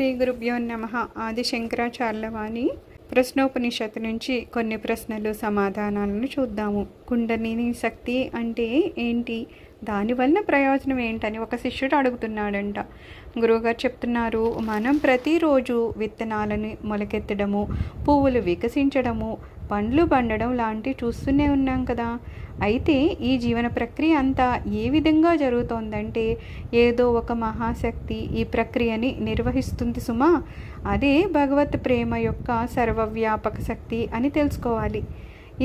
శ్రీ గురుభ్యో నమ ఆది శంకరాచార్యవాణి. ప్రశ్నోపనిషత్తు నుంచి కొన్ని ప్రశ్నలు సమాధానాలను చూద్దాము. కుండలిని శక్తి అంటే ఏంటి? దానివల్ల ప్రయోజనం ఏంటని ఒక శిష్యుడు అడుగుతున్నాడంట. గురువుగారు చెప్తున్నారు మనం ప్రతిరోజు విత్తనాలను మొలకెత్తడము పువ్వులు వికసించడము పండ్లు పండడం లాంటివి చూస్తూనే ఉన్నాం కదా. అయితే ఈ జీవన ప్రక్రియ అంతా ఏ విధంగా జరుగుతోందంటే ఏదో ఒక మహాశక్తి ఈ ప్రక్రియని నిర్వహిస్తుంది సుమా. అదే భగవత్ ప్రేమ యొక్క సర్వవ్యాపక శక్తి అని తెలుసుకోవాలి.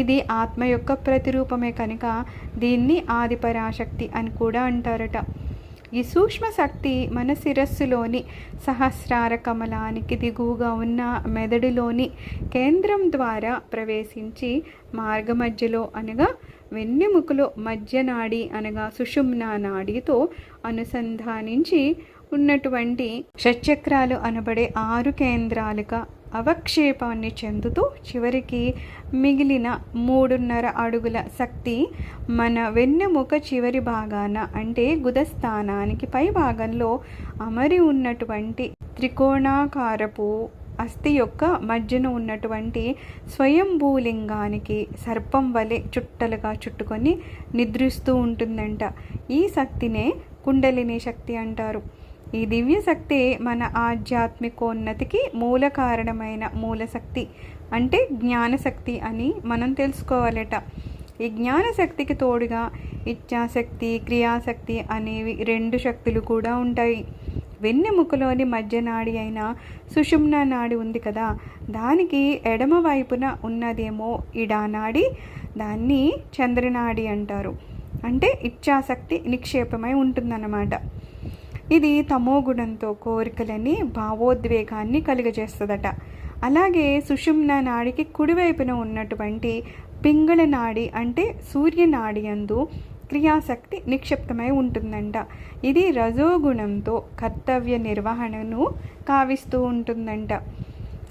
ఇది ఆత్మ యొక్క ప్రతిరూపమే కనుక దీన్ని ఆదిపరాశక్తి అని కూడా అంటారట. ఈ సూక్ష్మ శక్తి మన శిరస్సులోని సహస్రార కమలానికి దిగువగా ఉన్న మెదడులోని కేంద్రం ద్వారా ప్రవేశించి మార్గ మధ్యలో అనగా వెన్నెముకలో మధ్యనాడి అనగా సుషుమ్నా నాడితో అనుసంధానించి ఉన్నటువంటి షట్చక్రాలు అనబడే ఆరు కేంద్రాలుగా అవక్షేపాన్ని చెందుతూ చివరికి మిగిలిన మూడున్నర అడుగుల శక్తి మన వెన్నెముక చివరి భాగాన అంటే గుదస్థానానికి పై భాగంలో అమరి ఉన్నటువంటి త్రికోణాకారపు అస్థి యొక్క మధ్యన ఉన్నటువంటి స్వయంభూలింగానికి సర్పం వలె చుట్టలుగా చుట్టుకొని నిద్రిస్తూ ఉంటుందంట. ఈ శక్తినే కుండలిని శక్తి అంటారు. ఈ దివ్యశక్తి మన ఆధ్యాత్మికోన్నతికి మూల కారణమైన మూలశక్తి అంటే జ్ఞానశక్తి అని మనం తెలుసుకోవాలట. ఈ జ్ఞానశక్తికి తోడుగా ఇచ్ఛాశక్తి క్రియాశక్తి అనేవి రెండు శక్తులు కూడా ఉంటాయి. వెన్నెముకలోని మధ్యనాడి అయిన సుషుమ్న నాడి ఉంది కదా దానికి ఎడమ వైపున ఉన్నదేమో ఇడానాడి దాన్ని చంద్రనాడి అంటారు. అంటే ఇచ్ఛాశక్తి నిక్షేపమై ఉంటుందన్నమాట. ఇది తమో గుణంతో కోరికలని భావోద్వేగాన్ని కలుగజేస్తుందట. అలాగే సుషుమ్న నాడికి కుడివైపున ఉన్నటువంటి పింగళ నాడి అంటే సూర్యనాడి అందు క్రియాశక్తి నిక్షిప్తమై ఉంటుందంట. ఇది రజోగుణంతో కర్తవ్య నిర్వహణను కావిస్తూ ఉంటుందంట.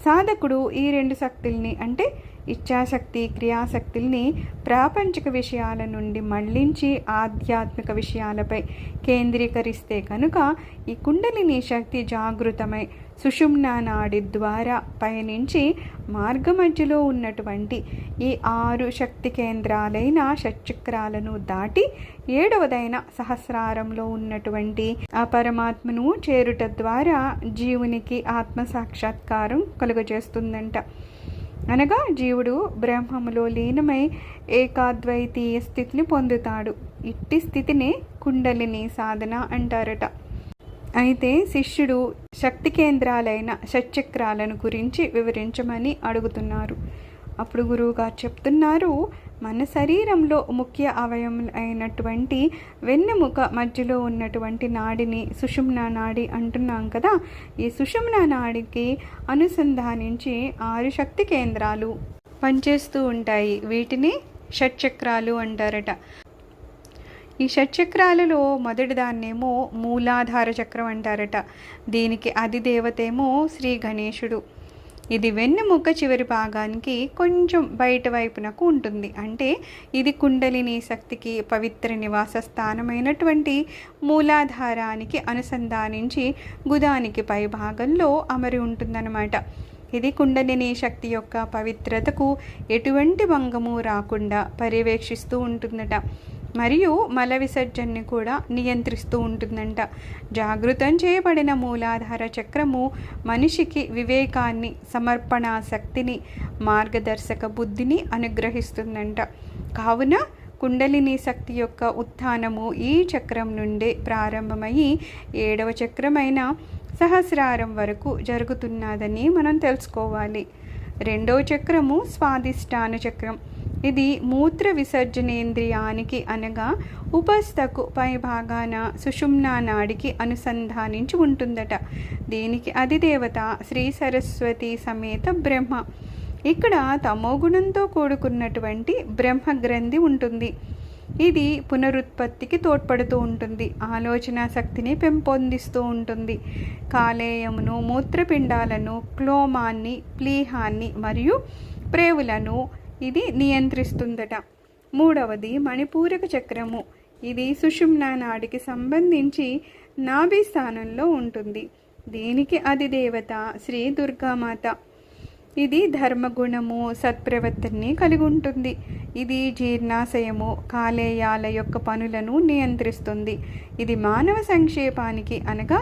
సాధకుడు ఈ రెండు శక్తుల్ని అంటే ఇచ్ఛాశక్తి క్రియాశక్తుల్ని ప్రాపంచిక విషయాల నుండి మళ్ళించి ఆధ్యాత్మిక విషయాలపై కేంద్రీకరిస్తే కనుక ఈ కుండలిని శక్తి జాగృతమై సుషుమ్నా నాడి ద్వారా పయనించి మార్గ మధ్యలో ఉన్నటువంటి ఈ ఆరు శక్తి కేంద్రాలైన షట్చక్రాలను దాటి ఏడవదైన సహస్రారంలో ఉన్నటువంటి ఆ పరమాత్మను చేరుట ద్వారా జీవునికి ఆత్మ సాక్షాత్కారం కలుగజేస్తుందంట. అనగా జీవుడు బ్రహ్మములో లీనమై ఏకాద్వైతీయ స్థితిని పొందుతాడు. ఇట్టి స్థితిని కుండలిని సాధన అంటారట. అయితే శిష్యుడు శక్తి కేంద్రాలైన షట్చక్రాలను గురించి వివరించమని అడుగుతున్నారు. అప్పుడు గురువుగారు చెప్తున్నారు మన శరీరంలో ముఖ్య అవయవం అయినటువంటి వెన్నెముక మధ్యలో ఉన్నటువంటి నాడిని సుషుమ్న నాడి అంటున్నాం కదా. ఈ సుషుమ్న నాడికి అనుసంధానించి ఆరు శక్తి కేంద్రాలు పనిచేస్తూ ఉంటాయి. వీటిని షట్చక్రాలు అంటారట. ఈ షట్చక్రాలలో మొదటి దాన్నేమో మూలాధార చక్రం అంటారట. దీనికి అధిదేవతేమో శ్రీ గణేశుడు. ఇది వెన్నెముక చివరి భాగానికి కొంచెం బయట వైపునకు ఉంటుంది. అంటే ఇది కుండలిని శక్తికి పవిత్ర నివాస స్థానమైనటువంటి మూలాధారానికి అనుసంధానించి గుదానికి పై భాగంలో అమరి ఉంటుందన్నమాట. ఇది కుండలిని శక్తి యొక్క పవిత్రతకు ఎటువంటి భంగము రాకుండా పర్యవేక్షిస్తూ ఉంటుందట. మరియు మల విసర్జనని కూడా నియంత్రిస్తూ ఉంటుందంట. జాగృతం చేయబడిన మూలాధార చక్రము మనిషికి వివేకాన్ని సమర్పణ శక్తిని మార్గదర్శక బుద్ధిని అనుగ్రహిస్తుందంట. కావున కుండలిని శక్తి యొక్క ఉత్థానము ఈ చక్రం నుండే ప్రారంభమయ్యి ఏడవ చక్రమైన సహస్రారం వరకు జరుగుతున్నదని మనం తెలుసుకోవాలి. రెండవ చక్రము స్వాదిష్టాన చక్రం. ఇది మూత్ర విసర్జనేంద్రియానికి అనగా ఉపస్థకు పై భాగాన సుషుమ్నా నాడికి అనుసంధానించి ఉంటుందట. దీనికి అధిదేవత శ్రీ సరస్వతి సమేత బ్రహ్మ. ఇక్కడ తమోగుణంతో కూడుకున్నటువంటి బ్రహ్మ గ్రంథి ఉంటుంది. ఇది పునరుత్పత్తికి తోడ్పడుతూ ఉంటుంది. ఆలోచన శక్తిని పెంపొందిస్తూ ఉంటుంది. కాలేయమును మూత్రపిండాలను క్లోమాన్ని ప్లీహాన్ని మరియు ప్రేవులను ఇది నియంత్రిస్తుందట. మూడవది మణిపూరక చక్రము. ఇది సుషుమ్నా నాడికి సంబంధించి నాభి స్థానంలో ఉంటుంది. దీనికి అది దేవత శ్రీ దుర్గామాత. ఇది ధర్మగుణము సత్ప్రవర్తనని కలిగి ఉంటుంది ఇది జీర్ణాశయము కాలేయాల యొక్క పనులను నియంత్రిస్తుంది. ఇది మానవ సంక్షేపానికి అనగా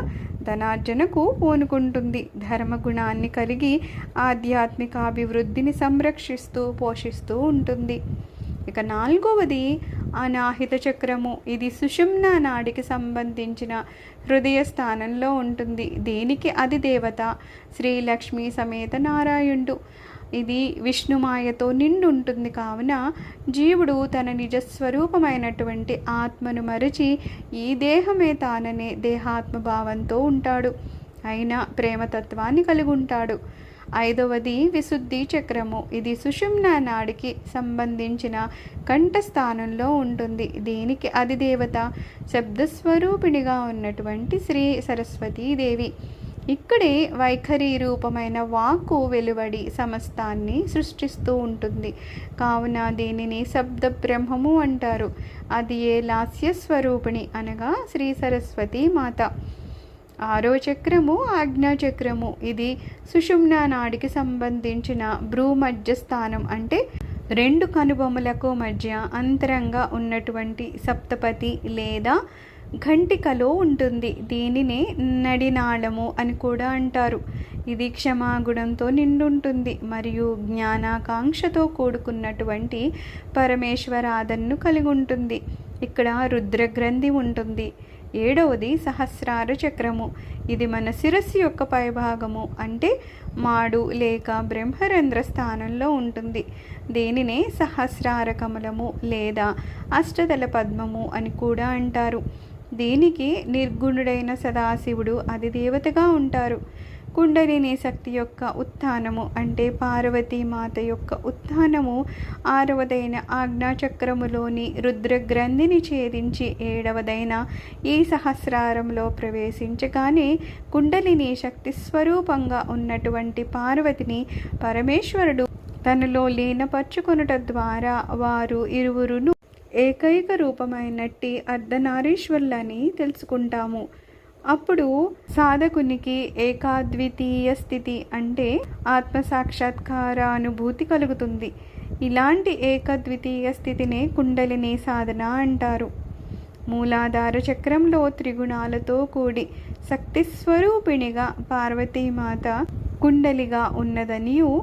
ధనార్జనకు పూనుకుంటుంది. ధర్మగుణాన్ని కలిగి ఆధ్యాత్మిక అభివృద్ధిని సంరక్షిస్తూ పోషిస్తూ ఉంటుంది. ఇక నాలుగవది అనాహిత చక్రము. ఇది సుషుమ్న నాడికి సంబంధించిన హృదయ స్థానంలో ఉంటుంది. దీనికి? అది దేవత. శ్రీలక్ష్మి సమేత నారాయణుడు. ఇది విష్ణుమాయతో నిండు ఉంటుంది కావున జీవుడు తన నిజస్వరూపమైనటువంటి ఆత్మను మరచి ఈ దేహమే తాననే దేహాత్మభావంతో ఉంటాడు. అయినా ప్రేమతత్వాన్ని కలిగి ఉంటాడు ఐదవది విశుద్ధి చక్రము. ఇది సుషుమ్న నాడికి సంబంధించిన కంఠస్థానంలో ఉంటుంది. దీనికి అధిదేవత శబ్దస్వరూపిణిగా ఉన్నటువంటి శ్రీ సరస్వతీదేవి ఇక్కడే వైఖరి రూపమైన వాక్కు వెలువడి సమస్తాన్ని సృష్టిస్తూ ఉంటుంది. కావున దీనిని శబ్ద బ్రహ్మము అంటారు. అది ఏ లాస్య స్వరూపిణి అనగా శ్రీ సరస్వతి మాత. ఆరో చక్రము ఆజ్ఞాచక్రము ఇది సుషుమ్నా నాడికి సంబంధించిన భ్రూ స్థానం అంటే రెండు కనుబొమ్మలకు మధ్య అంతరంగా ఉన్నటువంటి సప్తపతి లేదా ఘంటికలో ఉంటుంది. దీనినే నడినాళము అని కూడా అంటారు. ఇది క్షమాగుణంతో నిండుంటుంది మరియు జ్ఞానాకాంక్షతో కూడుకున్నటువంటి పరమేశ్వరాధన్ను కలిగి ఉంటుంది ఇక్కడ రుద్రగ్రంథి ఉంటుంది. ఏడవది సహస్రార చక్రము. ఇది మన శిరస్సు యొక్క పైభాగము. అంటే మాడు లేక బ్రహ్మరంధ్ర స్థానంలో ఉంటుంది. దీనినే సహస్రార కమలము లేదా అష్టదల పద్మము అని కూడా అంటారు. దీనికి నిర్గుణుడైన సదాశివుడు అది దేవతగా ఉంటారు. కుండలిని శక్తి యొక్క ఉత్థానము అంటే పార్వతీ మాత యొక్క ఉత్థానము ఆరవదైన ఆజ్ఞాచక్రములోని రుద్రగ్రంథిని ఛేదించి ఏడవదైన ఈ సహస్రారంలో ప్రవేశించగానే కుండలిని శక్తి స్వరూపంగా ఉన్నటువంటి పార్వతిని పరమేశ్వరుడు తనలో లీనపరుచుకొనుట ద్వారా వారు ఇరువురును ఏకైక రూపమైనట్టి అర్ధనారీశ్వరులని తెలుసుకుంటాము. అప్పుడు సాధకునికి ఏకాద్వితీయ స్థితి అంటే ఆత్మసాక్షాత్కార అనుభూతి కలుగుతుంది. ఇలాంటి ఏకద్వితీయ స్థితినే కుండలిని సాధన అంటారు. మూలాధార చక్రంలో త్రిగుణాలతో కూడి శక్తి స్వరూపిణిగా పార్వతీమాత కుండలిగా ఉన్నదనియు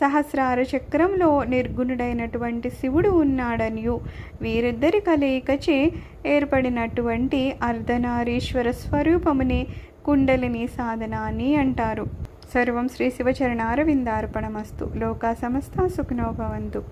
సహస్రార చక్రంలో నిర్గుణుడైనటువంటి శివుడు ఉన్నాడనియు. వీరిద్దరి కలయికచే ఏర్పడినటువంటి అర్ధనారీశ్వర స్వరూపముని కుండలిని సాధన అని అంటారు. సర్వం శ్రీ శివచరణారవిందార్పణమస్తు. లోకా సమస్త సుఖనోభవంతు